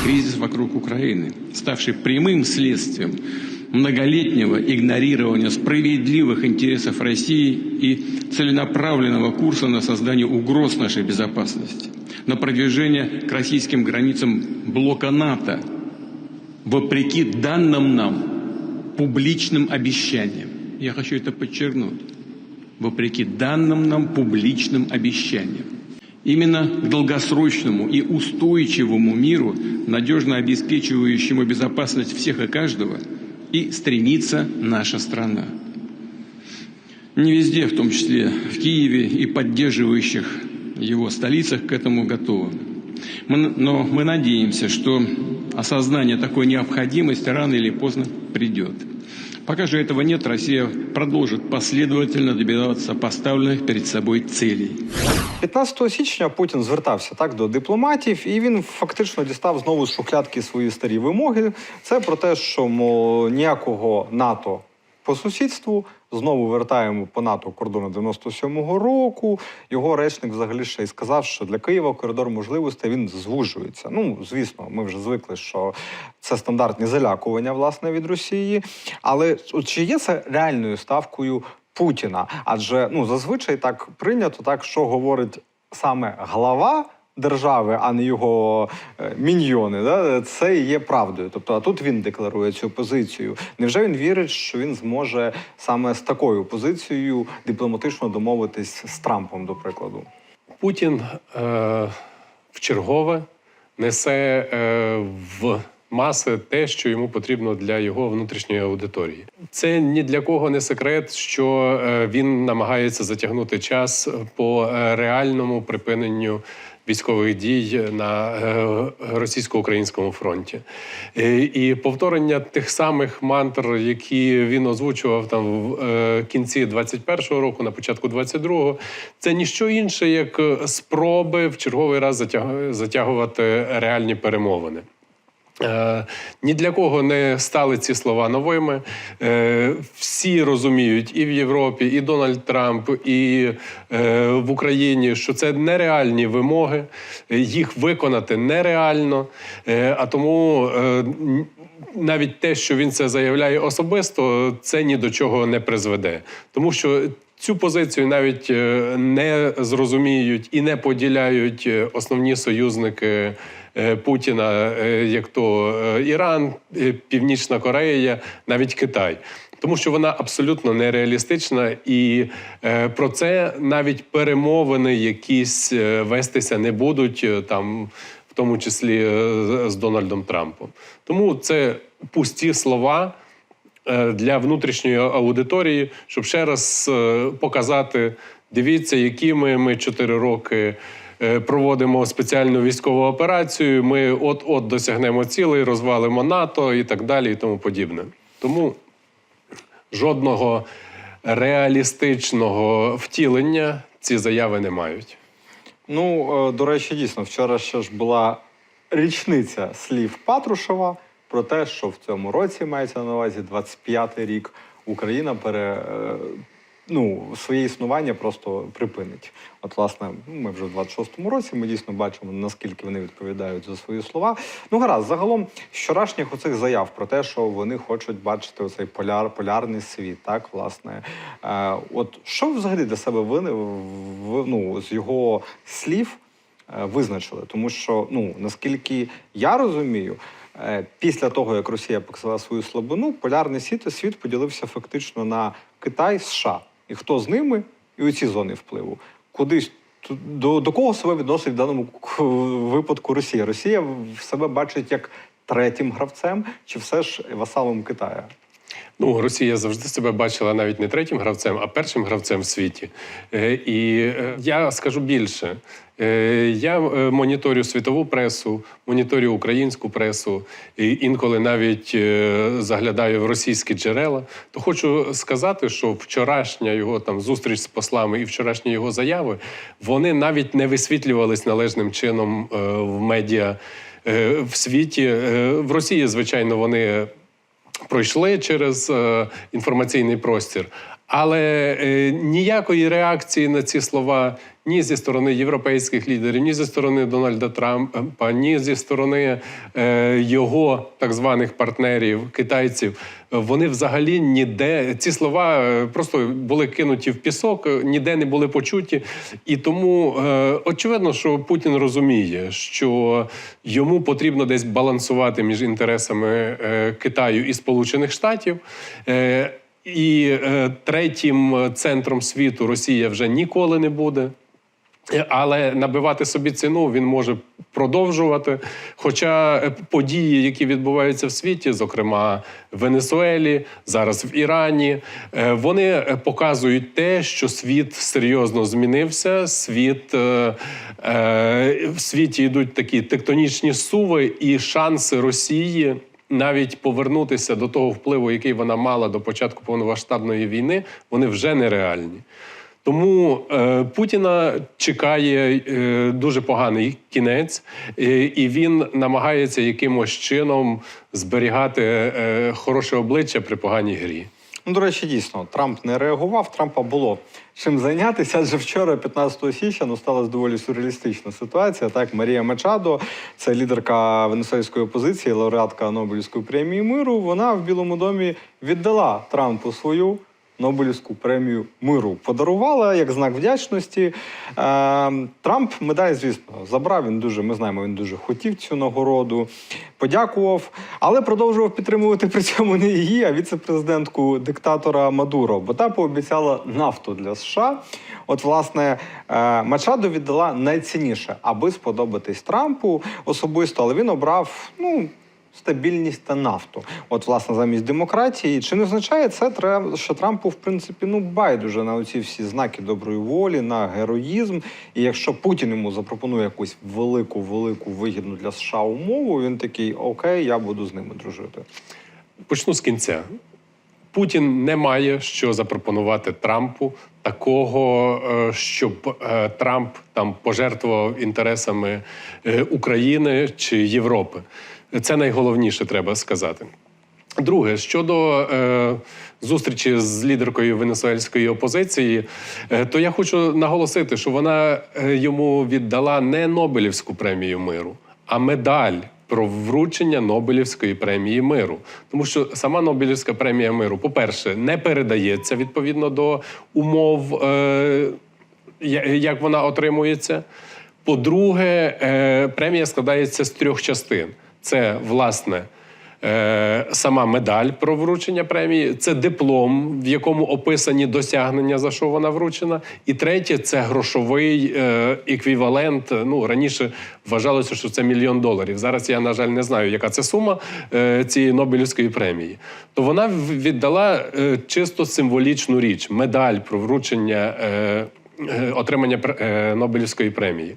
кризис вокруг Украины, ставший прямым следствием многолетнего игнорирования справедливых интересов России и целенаправленного курса на создание угроз нашей безопасности, на продвижение к российским границам блока НАТО, вопреки данным нам публичным обещаниям. Я хочу это подчеркнуть. Вопреки данным нам публичным обещаниям. Именно к долгосрочному и устойчивому миру, надежно обеспечивающему безопасность всех и каждого, и стремится наша страна. Не везде, в том числе в Киеве и поддерживающих его столицах, к этому готовы. Но мы надеемся, что осознание такой необходимости рано или поздно придет. Пока же этого нет, Россия продолжит последовательно добиваться поставленных перед собой целей. 15 січня Путін звертався так до дипломатів, і він фактично дістав знову з шухлядки свої старі вимоги. Це про те, що мов, ніякого НАТО по сусідству. Знову вертаємо по НАТО кордони 97-го року. Його речник взагалі ще й сказав, що для Києва коридор можливостей він звужується. Ну, звісно, ми вже звикли, що це стандартні залякування власне від Росії. Але чи є це реальною ставкою Путіна? Адже ну зазвичай так прийнято, так що говорить саме глава. Держави, а не його е, міньйони, да? це є правдою. Тобто, а тут він декларує цю позицію. Невже він вірить, що він зможе саме з такою позицією дипломатично домовитись з Трампом, до прикладу? Путін е, вчергове несе е, в маси те, що йому потрібно для його внутрішньої аудиторії. Це ні для кого не секрет, що е, він намагається затягнути час по е, реальному припиненню. Військових дій на е, російсько-українському фронті Е, і повторення тих самих мантр, які він озвучував там в е, кінці 21-го року, на початку 22-го, це ніщо інше, як спроби в черговий раз затяг- затягувати реальні перемовини. Е, ні для кого не стали ці слова новими. Е, всі розуміють і в Європі, і Дональд Трамп, і е, в Україні, що це нереальні вимоги, їх виконати нереально. А тому навіть те, що він це заявляє особисто, це ні до чого не призведе. Тому що Цю позицію навіть е, не зрозуміють і не поділяють е, основні союзники е, Путіна, як то Іран, Північна Корея, навіть Китай. Тому що вона абсолютно нереалістична, і е, про це навіть перемовини якісь вестися не будуть там, в тому числі з- Дональдом Трампом. Тому це пусті слова для внутрішньої аудиторії, щоб ще раз е, показати: дивіться, які ми, ми 4 роки. е, Проводимо спеціальну військову операцію. Ми от-от досягнемо цілей, розвалимо НАТО і так далі, і тому подібне. Тому жодного реалістичного втілення ці заяви не мають. Ну, е, до речі, дійсно, вчора ще ж була річниця слів Патрушева про те, що в цьому році мається на увазі 25-й рік Україна пере. е, Ну, своє існування просто припинить. От, власне, ну, ми вже в 26-му році. Ми дійсно бачимо, наскільки вони відповідають за свої слова. Ну, гаразд, загалом, вчорашніх оцих заяв про те, що вони хочуть бачити оцей поляр, полярний світ, так, власне. Е, от що взагалі для себе ви, в- ну, з його слів е, визначили? Тому що, ну, наскільки я розумію, після того, як Росія показала свою слабину, полярний світ, світ поділився фактично на Китай, США. І хто з ними, і оці зони впливу. Кудись до, до кого себе відносить в даному випадку Росія? Росія себе бачить як третім гравцем, чи все ж васалом Китая? Ну, Росія завжди себе бачила навіть не третім гравцем, а першим гравцем в світі. Е, І е, я скажу більше. Е, Я е, моніторю світову пресу, моніторю українську пресу, і інколи навіть е, заглядаю в російські джерела. То хочу сказати, що вчорашня його там зустріч з послами і вчорашні його заяви вони навіть не висвітлювались належним чином в медіа в світі. В Росії, звичайно, вони пройшли через інформаційний простір. Але е, ніякої реакції на ці слова ні зі сторони європейських лідерів, ні зі сторони Дональда Трампа, ні зі сторони е, його так званих партнерів, китайців. Вони взагалі ніде ці слова е, просто були кинуті в пісок, ніде не були почуті. І тому е, очевидно, що Путін розуміє, що йому потрібно десь балансувати між інтересами е, Китаю і Сполучених Штатів. Е, і е, третім центром світу Росія вже ніколи не буде. Е, Але набивати собі ціну він може продовжувати. Хоча е, події, які відбуваються в світі, зокрема в Венесуелі, зараз в Ірані, е, вони е, показують те, що світ серйозно змінився. Світ е, е, в світі йдуть такі тектонічні суви, і шанси Росії. Навіть повернутися до того впливу, який вона мала до початку повномасштабної війни, вони вже нереальні. Тому е, Путіна чекає е, дуже поганий кінець, е, і він намагається якимось чином зберігати е, хороше обличчя при поганій грі. Ну, до речі, дійсно, Трамп не реагував. Трампа було чим зайнятися. Адже вчора, 15 січня, ну сталася доволі сюрреалістична ситуація. Так, Марія Мачадо, це лідерка венесуельської опозиції, лауреатка Нобелівської премії миру. Вона в Білому домі віддала Трампу свою. Нобелівську премію миру подарувала як знак вдячності. Е, Трамп медаль, звісно, забрав. Він дуже, ми знаємо, він дуже хотів цю нагороду, подякував, але продовжував підтримувати при цьому не її, а віце-президентку диктатора Мадуро, бо та пообіцяла нафту для США. От, власне, е, Мачадо віддала найцінніше, аби сподобатись Трампу особисто, але він обрав, ну. Стабільність та нафту, от власне замість демократії, чи не означає це, що Трампу в принципі ну байдуже на оці всі знаки доброї волі, на героїзм. І якщо Путін йому запропонує якусь велику, велику вигідну для США умову, він такий окей, я буду з ними дружити. Почну з кінця. Путін не має що запропонувати Трампу такого, е, щоб е, Трамп там пожертвував інтересами е, України чи Європи. Це найголовніше треба сказати. Друге, щодо е, зустрічі з лідеркою венесуельської опозиції, е, то я хочу наголосити, що вона е, йому віддала не Нобелівську премію миру, а медаль про вручення Нобелівської премії миру. Тому що сама Нобелівська премія миру, по-перше, не передається відповідно до умов, е, як вона отримується. По-друге, е, премія складається з трьох частин: це власне. Е, сама медаль про вручення премії, це диплом, в якому описані досягнення, за що вона вручена. І третє це грошовий е, еквівалент. Ну раніше вважалося, що це мільйон доларів. Зараз я, на жаль, не знаю, яка це сума е, цієї Нобелівської премії. То вона віддала чисто символічну річ медаль про вручення отримання Нобелівської премії.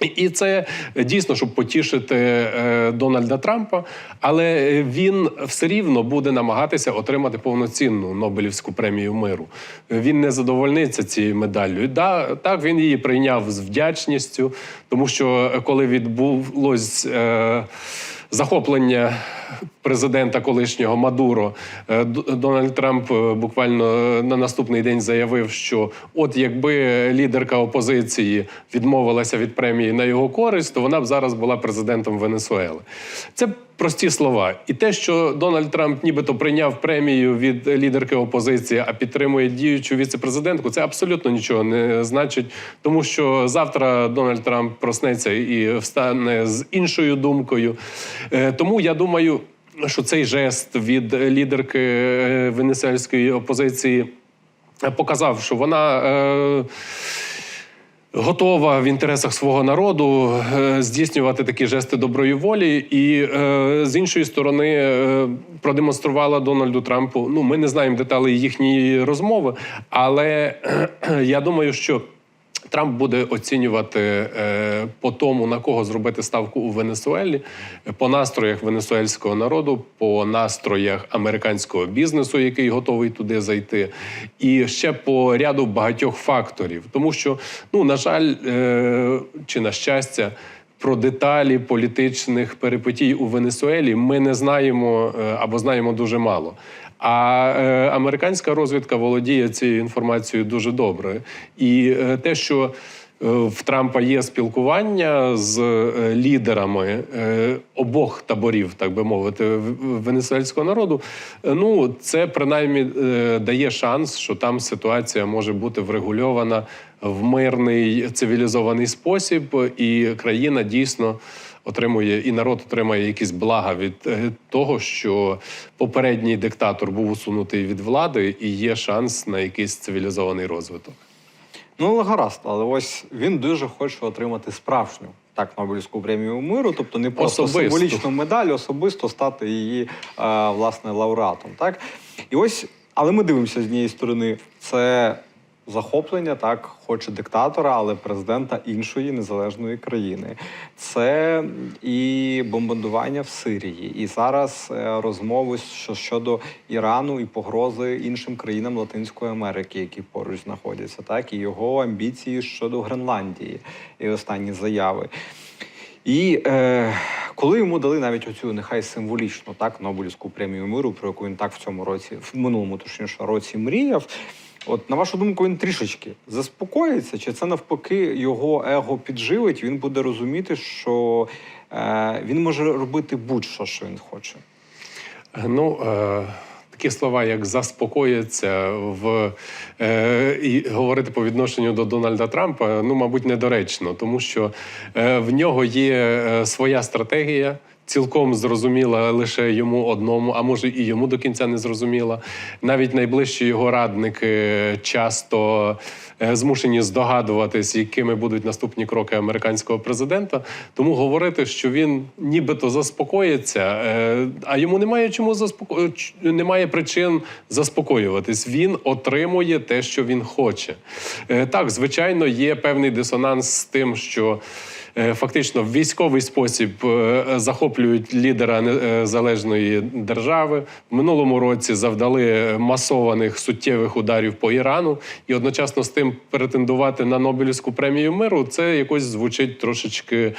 І- це дійсно, щоб потішити е, Дональда Трампа, але він все рівно буде намагатися отримати повноцінну Нобелівську премію миру. Він не задовольниться цією медаллю. Да, так він її прийняв з вдячністю, тому що е, коли відбулось. Е, Захоплення президента колишнього Мадуро Е, Дональд Трамп е, буквально на наступний день заявив, що от якби лідерка опозиції відмовилася від премії на його користь, то вона б зараз була президентом Венесуели. Це прості слова. І те, що Дональд Трамп нібито прийняв премію від лідерки опозиції, а підтримує діючу віцепрезидентку, це абсолютно нічого не значить, тому що завтра Дональд Трамп проснеться і встане з іншою думкою. Е, Тому я думаю, що цей жест від лідерки е, венесуельської опозиції показав, що вона. е, Готова в інтересах свого народу е, здійснювати такі жести доброї волі, і е, з іншої сторони е, продемонструвала Дональду Трампу. Ну, ми не знаємо деталей їхньої розмови, але е, я думаю, що Трамп буде оцінювати е, по тому, на кого зробити ставку у Венесуелі, по настроях венесуельського народу, по настроях американського бізнесу, який готовий туди зайти, і ще по ряду багатьох факторів. Тому що, ну на жаль, е, чи на щастя. Про деталі політичних перипетій у Венесуелі ми не знаємо е, або знаємо дуже мало. А е, американська розвідка володіє цією інформацією дуже добре. І е, те, що е, в Трампа є спілкування з е, лідерами е, обох таборів, так би мовити, венесуельського народу. Ну це принаймні дає шанс, що там ситуація може бути врегульована в мирний цивілізований спосіб, і країна дійсно отримує, і народ отримає якісь блага від е, того, що попередній диктатор був усунутий від влади, і є шанс на якийсь цивілізований розвиток. Ну, але гаразд, але ось він дуже хоче отримати справжню так Нобелівську премію миру, тобто не просто Особисту. символічну медаль, особисто стати її е, власне лауреатом. Так і ось, але ми дивимося з однієї сторони, це захоплення, так, хоче диктатора, але президента іншої незалежної країни. Це і бомбардування в Сирії, і зараз е, розмови щодо Ірану і погрози іншим країнам Латинської Америки, які поруч знаходяться, так і його амбіції щодо Гренландії, і останні заяви. І е, коли йому дали навіть оцю нехай символічну так Нобелівську премію миру, про яку він так в цьому році, в минулому точніше році мріяв. От на вашу думку, він трішечки заспокоїться, чи це навпаки його его підживить? Він буде розуміти, що е, він може робити будь-що, що він хоче. Ну, е, такі слова, як заспокоїться в е, і говорити по відношенню до Дональда Трампа, ну, мабуть, недоречно, тому що е, в нього є е, своя стратегія. Цілком зрозуміла лише йому одному, а може і йому до кінця не зрозуміла. Навіть найближчі його радники часто е, змушені здогадуватись, якими будуть наступні кроки американського президента. Тому говорити, що він нібито заспокоїться, е, а йому немає чому заспоко... немає причин заспокоюватись. Він отримує те, що він хоче. Е, Так, звичайно, є певний дисонанс з тим, що. Е, Фактично в військовий спосіб е, захоплюють лідера незалежної держави. В минулому році завдали масованих суттєвих ударів по Ірану, і одночасно з тим претендувати на Нобелівську премію миру це якось звучить трошечки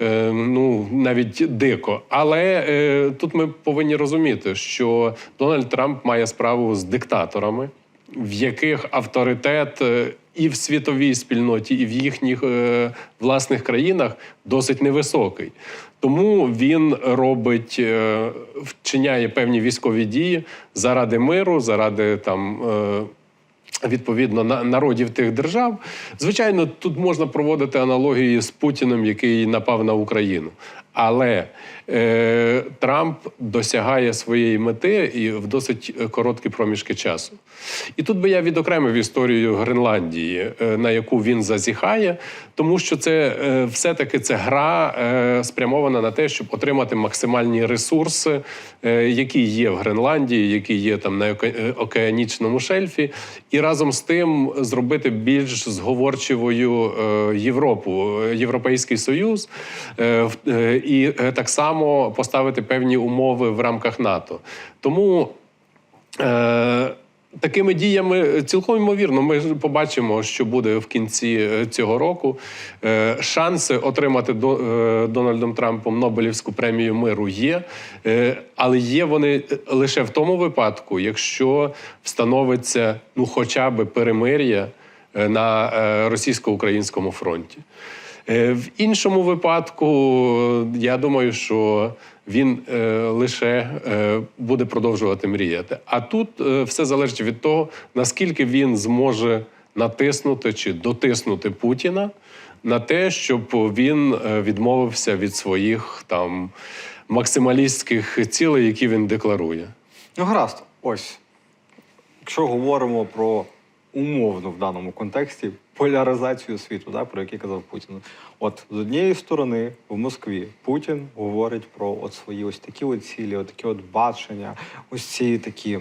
е, ну навіть дико. Але тут ми повинні розуміти, що Дональд Трамп має справу з диктаторами в яких авторитет і в світовій спільноті, і в їхніх е, власних країнах досить невисокий. Тому він робить, е, вчиняє певні військові дії заради миру, заради там. Е, Відповідно, на народів тих держав, звичайно, тут можна проводити аналогії з Путіним, який напав на Україну. Але Трамп досягає своєї мети і в досить е, короткі проміжки часу. І тут би я відокремив історію Гренландії, е, на яку він зазіхає, тому що це е, все-таки це гра е, спрямована на те, щоб отримати максимальні ресурси, е, які є в Гренландії, які є там на е, океанічному шельфі, і разом з тим зробити більш зговорчивою е, Європу, е, Європейський Союз, е, е, і е, так само поставити певні умови в рамках НАТО. Тому Е, Такими діями цілком ймовірно, ми побачимо, що буде в кінці е, цього року. Е, Шанси отримати до, е, Дональдом Трампом Нобелівську премію миру є, але є вони лише в тому випадку, якщо встановиться ну, хоча б перемир'я на російсько-українському фронті. Е, В іншому випадку, я думаю, що він е, лише е, буде продовжувати мріяти. А тут все залежить від того, наскільки він зможе натиснути чи дотиснути Путіна на те, щоб він відмовився від своїх там максималістських цілей, які він декларує. Ну, гаразд, ось. Якщо говоримо про умовну в даному контексті поляризацію світу, да, про який казав Путін. От з однієї сторони, в Москві Путін говорить про от свої ось такі от цілі, от такі от бачення, ось ці такі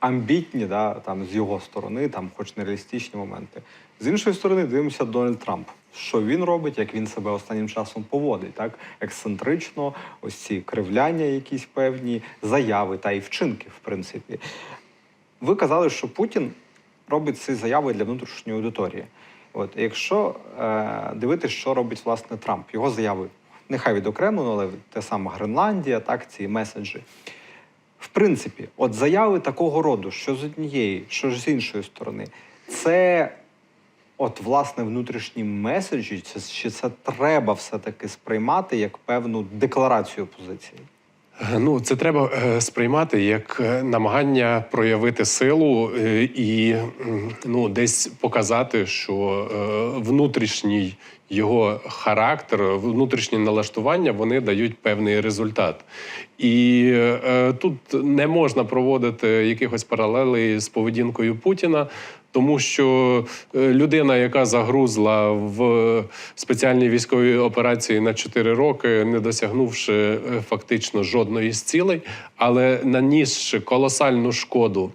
амбітні, да, там з його сторони, там, хоч нереалістичні моменти. З іншої сторони, дивимося Дональд Трамп. Що він робить, як він себе останнім часом поводить, так ексцентрично, ось ці кривляння, якісь певні заяви та й вчинки, в принципі. Ви казали, що Путін робить ці заяви для внутрішньої аудиторії. От якщо е, дивитися, що робить власне Трамп, його заяви, нехай відокремлено, але те саме Гренландія, так ці меседжі. В принципі, от заяви такого роду, що з однієї, що ж з іншої сторони, це от власне внутрішні меседжі, чи, це треба все-таки сприймати як певну декларацію позиції? Ну, це треба е, сприймати як е, намагання проявити силу е, і ну, десь показати, що е, внутрішній його характер, внутрішнє налаштування вони дають певний результат. І е, тут не можна проводити якихось паралелей з поведінкою Путіна. Тому що е, людина, яка загрузла в спеціальній військовій операції на 4 роки, не досягнувши е, фактично жодної з цілей, але нанісши колосальну шкоду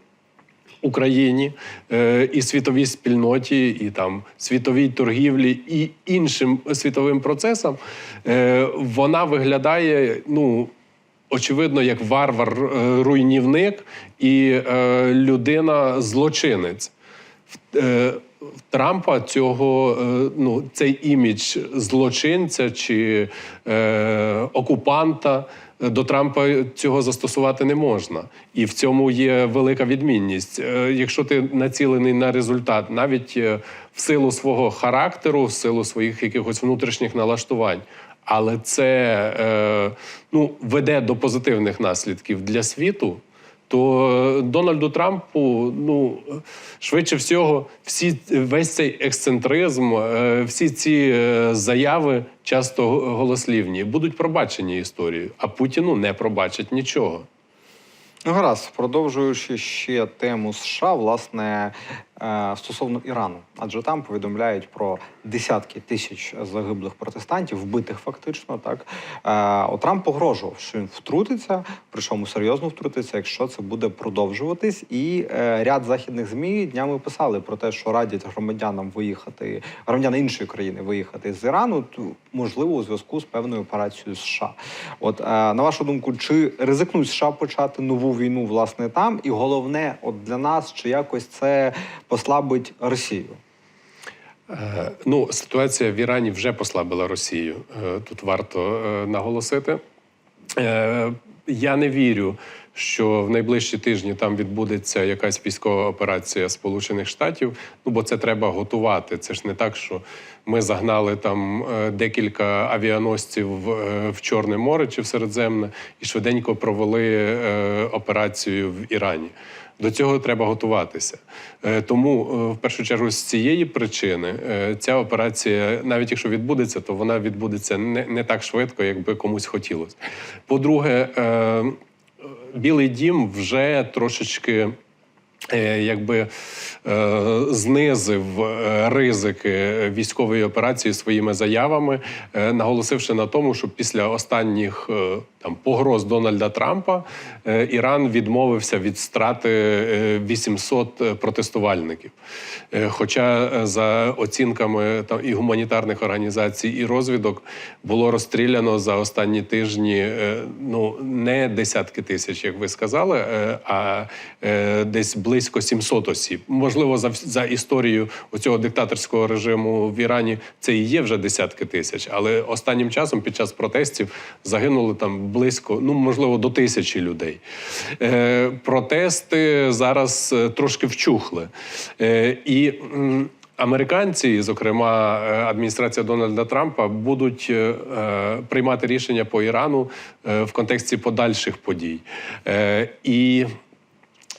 Україні е, і світовій спільноті, і там світовій торгівлі, і іншим світовим процесам, е, вона виглядає ну. Очевидно, як варвар-руйнівник і е, людина-злочинець. В, е, Трампа цього е, ну, цей імідж злочинця чи е, окупанта е, до Трампа цього застосувати не можна. І в цьому є велика відмінність. Якщо ти націлений на результат, навіть в силу свого характеру, в силу своїх якихось внутрішніх налаштувань. Але це е, ну, веде до позитивних наслідків для світу, то Дональду Трампу, ну швидше всього, всі весь цей ексцентризм, е, всі ці е, заяви часто голослівні будуть пробачені історією, а Путіну не пробачать нічого. Ну, гаразд, продовжуючи ще тему США, власне, е, стосовно Ірану, адже там повідомляють про десятки тисяч загиблих протестантів, вбитих фактично. Так е, от Трамп погрожував, що він втрутиться, причому серйозно втрутиться, якщо це буде продовжуватись. І е, ряд західних змі днями писали про те, що радять громадянам виїхати, громадяни іншої країни виїхати з Ірану, можливо, у зв'язку з певною операцією США. От е, на вашу думку, чи ризикнуть США почати нову війну власне там? І головне, от для нас, чи якось це послабить Росію? Е, Ну, ситуація в Ірані вже послабила Росію. Е, Тут варто е, наголосити. Я не вірю, що в найближчі тижні там відбудеться якась військова операція Сполучених Штатів. Ну бо це треба готувати. Це ж не так, що ми загнали там декілька авіаносців в, Чорне море чи в Середземне і швиденько провели операцію в Ірані. До цього треба готуватися. Е, Тому, е, в першу чергу, з цієї причини е, ця операція, навіть якщо відбудеться, то вона відбудеться не, не так швидко, як би комусь хотілося. По-друге, Білий дім вже трошечки. Якби знизив ризики військової операції своїми заявами, наголосивши на тому, що після останніх там погроз Дональда Трампа е, Іран відмовився від страти е, 800 протестувальників. Е, Хоча е, за оцінками там і гуманітарних організацій, і розвідок було розстріляно за останні тижні е, ну не десятки тисяч, як ви сказали, е, а е, десь близько 700 осіб. Можливо, за за історію оцього диктаторського режиму в Ірані це і є вже десятки тисяч, але останнім часом під час протестів загинули там близько, ну можливо, до тисячі людей. Е, протести зараз е, трошки вчухли. Е, і Американці, зокрема е, адміністрація Дональда Трампа, будуть е, е, приймати рішення по Ірану в контексті подальших подій. Е, І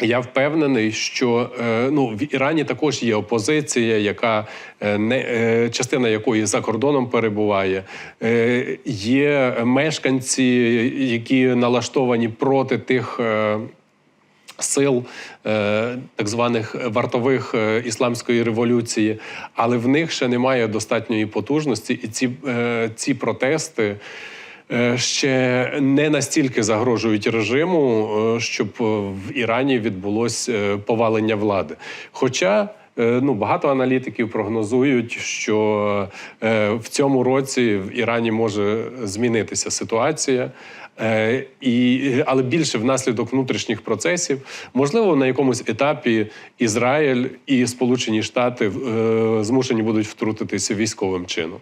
я впевнений, що е, ну в Ірані також є опозиція, яка е, не е, частина якої за кордоном перебуває. Є мешканці, які налаштовані проти тих. Сил так званих вартових ісламської революції, але в них ще немає достатньої потужності, і ці, ці протести ще не настільки загрожують режиму, е, щоб е, в Ірані відбулось е, повалення влади. Хоча е, ну, багато аналітиків прогнозують, що е, в цьому році в Ірані може змінитися ситуація. Е, і, але більше внаслідок внутрішніх процесів, можливо, на якомусь етапі Ізраїль і Сполучені Штати е, змушені будуть втрутитися військовим чином.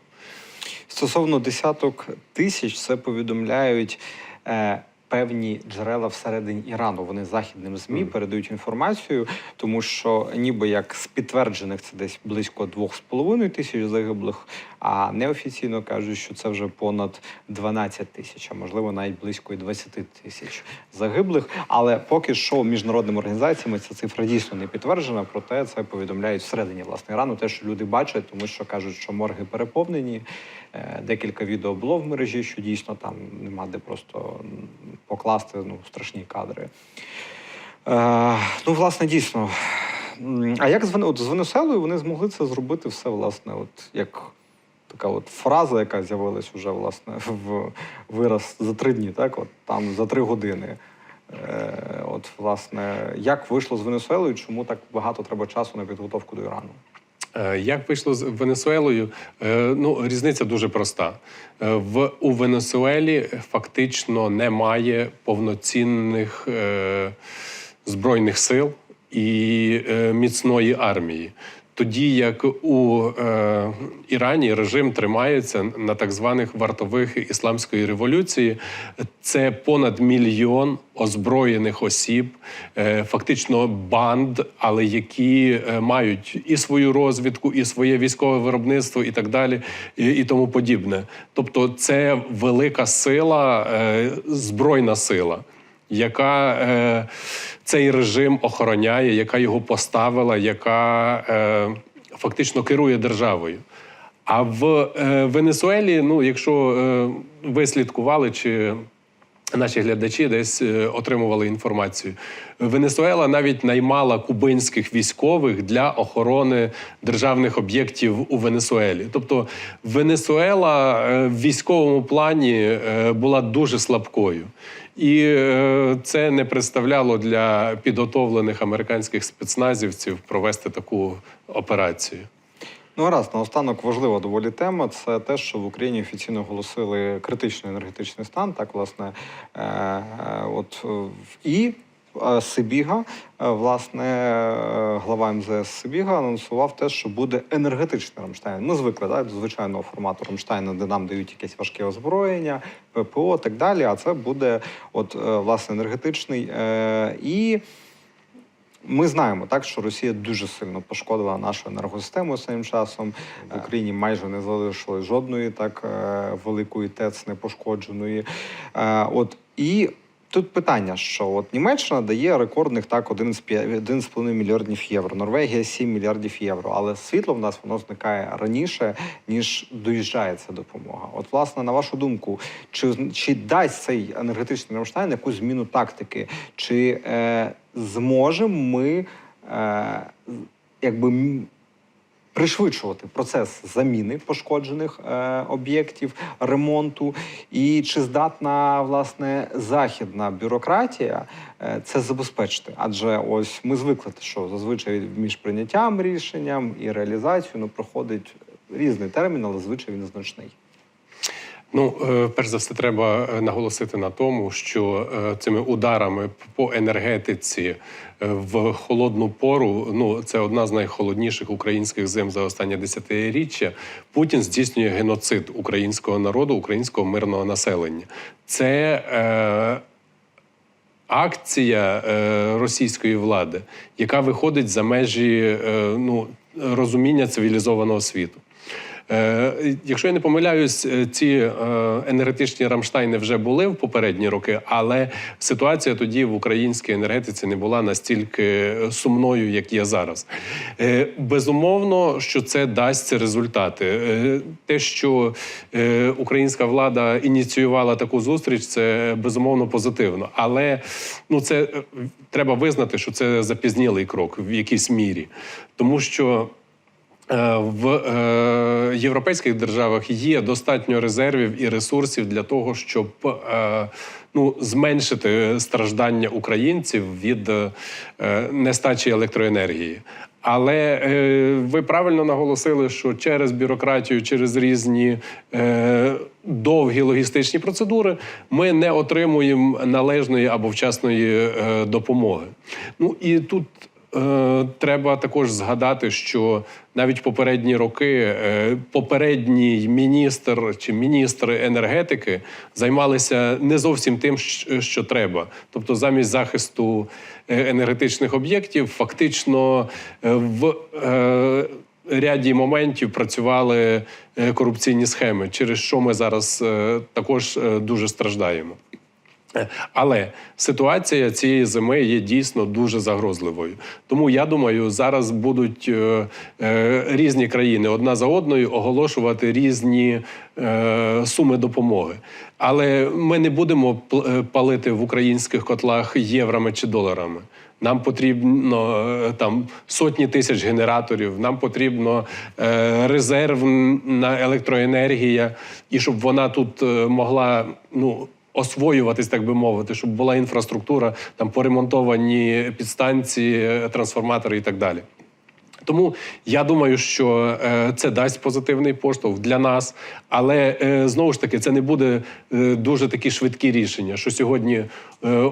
Стосовно десяток тисяч, це повідомляють е, певні джерела всередині Ірану. Вони західним змі передають інформацію, тому що ніби як з підтверджених це десь близько 2,5 тисяч загиблих, а неофіційно кажуть, що це вже понад 12 тисяч, а можливо навіть близько і 20 тисяч загиблих. Але поки що міжнародними організаціями ця цифра дійсно не підтверджена. Проте це повідомляють всередині власне Ірану. Те, що люди бачать, тому що кажуть, що морги переповнені. Е, Декілька відео було в мережі, що дійсно там нема де просто покласти ну, страшні кадри. Е, ну, власне, дійсно. А як з, Вен- от, з Венесуелою вони змогли це зробити все, власне, от як така от фраза, яка з'явилась уже власне в вираз за три дні, так? От там за три години. Е, от, власне, як вийшло з Венесуелою, чому так багато треба часу на підготовку до Ірану? Е, Як вийшло з Венесуелою? Е, Ну, різниця дуже проста. В у Венесуелі фактично немає повноцінних збройних сил і міцної армії. Тоді як у е, Ірані режим тримається на так званих вартових ісламської революції, це понад мільйон озброєних осіб, е, фактично банд, але які е, мають і свою розвідку, і своє військове виробництво, і так далі, і, і тому подібне. Тобто, це велика сила, е, збройна сила яка е, цей режим охороняє, яка його поставила, яка е, фактично керує державою. А в е, Венесуелі, ну, якщо е, ви слідкували чи наші глядачі десь е, отримували інформацію, Венесуела навіть наймала кубинських військових для охорони державних об'єктів у Венесуелі. Тобто Венесуела е, в військовому плані е, була дуже слабкою. І е, це не представляло для підготовлених американських спецназівців провести таку операцію. Ну, гаразд, наостанок важлива доволі тема. Це те, що в Україні офіційно оголосили критичний енергетичний стан. Так, власне, е, е, от і Сибіга, е, власне, е, глава МЗС Сибіга анонсував те, що буде енергетичний Рамштайн. Ми звикли да, до звичайного формату Рамштайна, де нам дають якесь важке озброєння, ППО, так далі. А це буде, от, е, власне, енергетичний. Е, І ми знаємо так, що Росія дуже сильно пошкодила нашу енергосистему своїм часом. В Україні майже не залишилось жодної так е, великої ТЕЦ непошкодженої. Е, От і тут питання, що от Німеччина дає рекордних так 1,5 мільярдів євро, Норвегія 7 мільярдів євро. Але світло в нас воно зникає раніше, ніж доїжджає ця допомога. От, власне, на вашу думку, чи, чи дасть цей енергетичний Рамштайн якусь зміну тактики? Чи е, зможемо ми е, якби пришвидшувати процес заміни пошкоджених е, об'єктів, ремонту, і чи здатна власне західна бюрократія е, це забезпечити? Адже ось ми звикли, що зазвичай між прийняттям рішенням і реалізацією ну, проходить різний термін, але звичай він значний. Ну, е, перш за все, треба е, наголосити на тому, що е, цими ударами по енергетиці в холодну пору, ну це одна з найхолодніших українських зим за останнє десятиріччя. Путін здійснює геноцид українського народу, українського мирного населення. Це е, акція е, російської влади, яка виходить за межі е, ну, розуміння цивілізованого світу. Е, Якщо я не помиляюсь, е, ці е, енергетичні рамштайни вже були в попередні роки, але ситуація тоді в українській енергетиці не була настільки сумною, як є зараз. Безумовно, що це дасть результати. Те, що українська влада ініціювала таку зустріч, це безумовно позитивно. Але ну це треба визнати, що це запізнілий крок в якійсь мірі, тому що. Е, В е, європейських державах є достатньо резервів і ресурсів для того, щоб е, ну, зменшити страждання українців від нестачі електроенергії. Але ви правильно наголосили, що через бюрократію, через різні довгі логістичні процедури ми не отримуємо належної або вчасної допомоги. Ну і тут Треба також згадати, що навіть попередні роки е, попередній міністр чи міністри енергетики займалися не зовсім тим, що треба. Тобто, замість захисту е, енергетичних об'єктів, фактично е, в е, ряді моментів працювали е, корупційні схеми, через що ми зараз е, також е, дуже страждаємо. Е, Але ситуація цієї зими є дійсно дуже загрозливою. Тому я думаю, зараз будуть е, е, різні країни одна за одною оголошувати різні е, суми допомоги. Але ми не будемо е, палити в українських котлах єврами чи доларами. Нам потрібно е, там сотні тисяч генераторів, нам потрібно е, резерв на електроенергія, і щоб вона тут могла ну освоюватись, так би мовити, щоб була інфраструктура, там поремонтовані підстанції, трансформатори і так далі. Тому я думаю, що е, це дасть позитивний поштовх для нас, але е, знову ж таки це не буде е, дуже такі швидкі рішення. Що сьогодні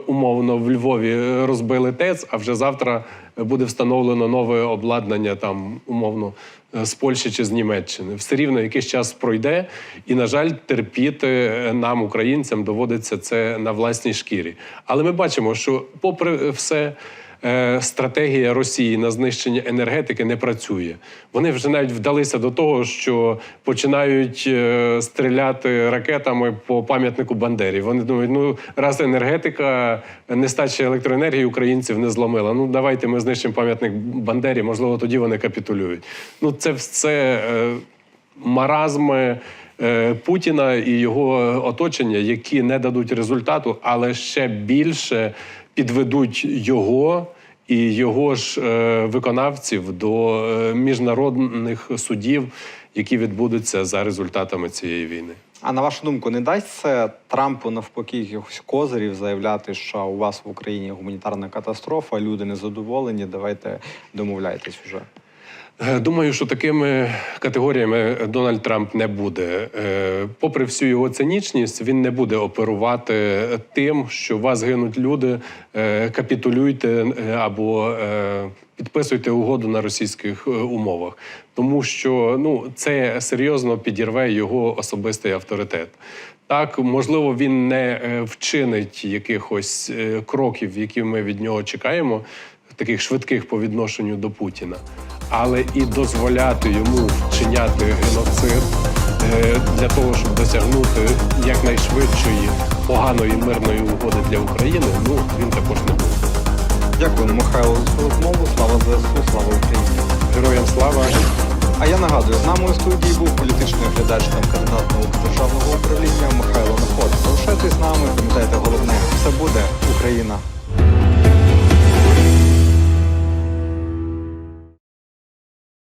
умовно в Львові розбили ТЕЦ, а вже завтра буде встановлено нове обладнання там умовно з Польщі чи з Німеччини. Все рівно якийсь час пройде, і на жаль, терпіти нам, українцям, доводиться це на власній шкірі. Але ми бачимо, що попри все стратегія Росії на знищення енергетики не працює. Вони вже навіть вдалися до того, що починають е, стріляти ракетами по пам'ятнику Бандері. Вони думають, ну раз енергетика нестача електроенергії українців не зломила. Ну давайте ми знищимо пам'ятник Бандері, можливо, тоді вони капітулюють. Ну це все е, маразми. е, Путіна і його оточення, які не дадуть результату, але ще більше підведуть його і його ж е, виконавців до е, міжнародних судів, які відбудуться за результатами цієї війни. А на вашу думку, не дасть це Трампу навпаки якихось козирів заявляти, що у вас в Україні гуманітарна катастрофа, люди незадоволені, давайте домовляйтесь вже. Е, Думаю, що такими категоріями Дональд Трамп не буде. Е, Попри всю його цинічність, він не буде оперувати тим, що у вас гинуть люди, е, капітулюйте або підписуйте угоду на російських умовах, тому що ну це серйозно підірве його особистий авторитет. Так, можливо, він не вчинить якихось кроків, які ми від нього чекаємо, таких швидких по відношенню до Путіна, але і дозволяти йому вчиняти геноцид е, для того, щоб досягнути якнайшвидшої поганої мирної угоди для України. Ну він також не буде. Дякую, Михайло, за розмову. Слава ЗСУ, слава Україні. Героям слава! А я нагадую, з нами у студії був політичний оглядач та кандидат наук державного управління Михайло Наход. Залишайтесь з нами, пам'ятайте головне, все буде Україна.